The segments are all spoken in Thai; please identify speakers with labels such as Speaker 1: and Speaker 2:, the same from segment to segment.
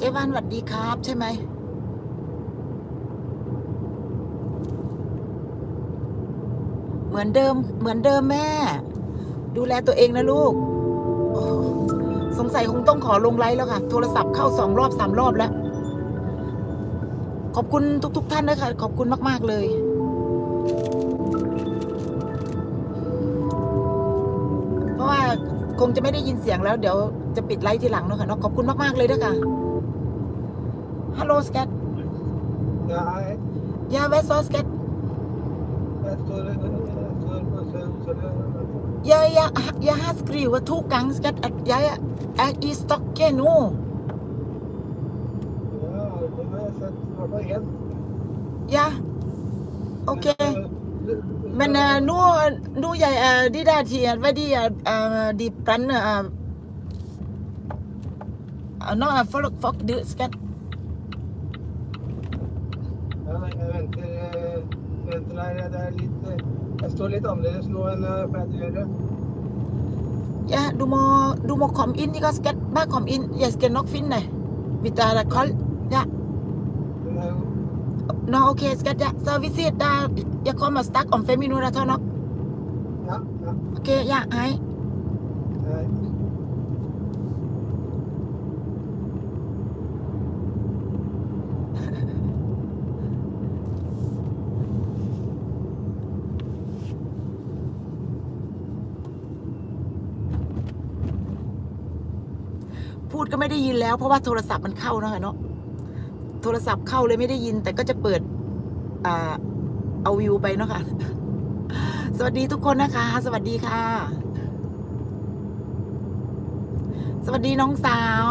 Speaker 1: จ๊วันสวัสดีครับ ใช่ไหมเหมือนเดิม เหมือนเดิมแม่ ดูแลตัวเองนะลูก สงสัยคงต้องขอลงไลฟ์แล้วค่ะ โทรศัพท์เข้าสองรอบสามรอบแล้ว ขอบคุณทุกๆท่านนะคะขอบคุณมาก ๆ เลยเพราะว่าคงจะไม่ได้ยินเสียงแล้ว เดี๋ยวจะปิดไลฟ์ทีหลังเนอะค่ะเนาะขอบคุณมาก ๆ เลยด้วยค่ะ ฮัลโหลสแกต
Speaker 2: Ja, nej.
Speaker 1: ยาเวสอสแกต
Speaker 2: Jag står står på sen så det
Speaker 1: ยายายาฮัสกรีว่าทุกกังสแกตยายาอีสต็อกเกนู
Speaker 2: Ja, det har jag sett. Det var helt...
Speaker 1: ยาโอเค Men uh, nå, nå jeg, uh, de der tidene, hva de, uh, de brenner uh, uh, Nå er folk, folk du skal
Speaker 2: Ja, nei, jeg venter, eh, venter her. Det er litt... eh, Jeg står litt annerledes nå enn jeg pleide å gjøre.
Speaker 1: Ja, du må, du må komme inn, ikke sant? Bare kom inn. Jeg skal nok finne deg. Hvis det er koldt. Ja.
Speaker 2: Men det er jo...
Speaker 1: Nå, ok, skal jeg. Så vi sier da Jeg kommer straks om fem minutter, tar nok.
Speaker 2: Ja, ja.
Speaker 1: Ok, ja, hei.
Speaker 2: Nei.
Speaker 1: พูดก็ไม่ได้ยินแล้วเพราะว่าโทรศัพท์มันเข้านะคะเนาะโทรศัพท์เข้าเลยไม่ได้ยิน แต่ก็จะเปิดอ่าเอาวิวไปเนาะค่ะ สวัสดีทุกคนนะคะ สวัสดีค่ะ สวัสดีน้องสาว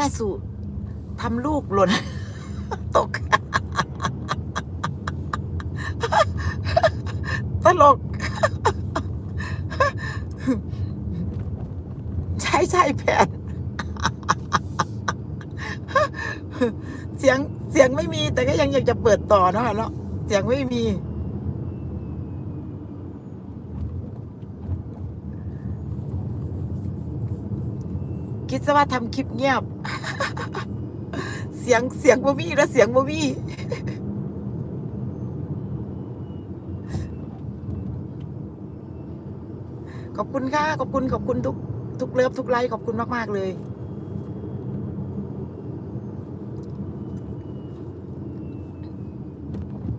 Speaker 1: ม่สุทำลูกหล่น ตก ตลก ใช่ใช่แผนเสียงเสียงไม่มีแต่ก็ยังอยากจะเปิดต่อเนาะเนาะเสียงไม่มี คิดซะว่าทำคลิปเงียบ เสียงเสียงบ่มีแล้วเสียงบ่มีขอบคุณค่ะ ขอบคุณ ขอบคุณทุก ทุกเลิฟทุกไลค์ขอบคุณมาก ๆ เลย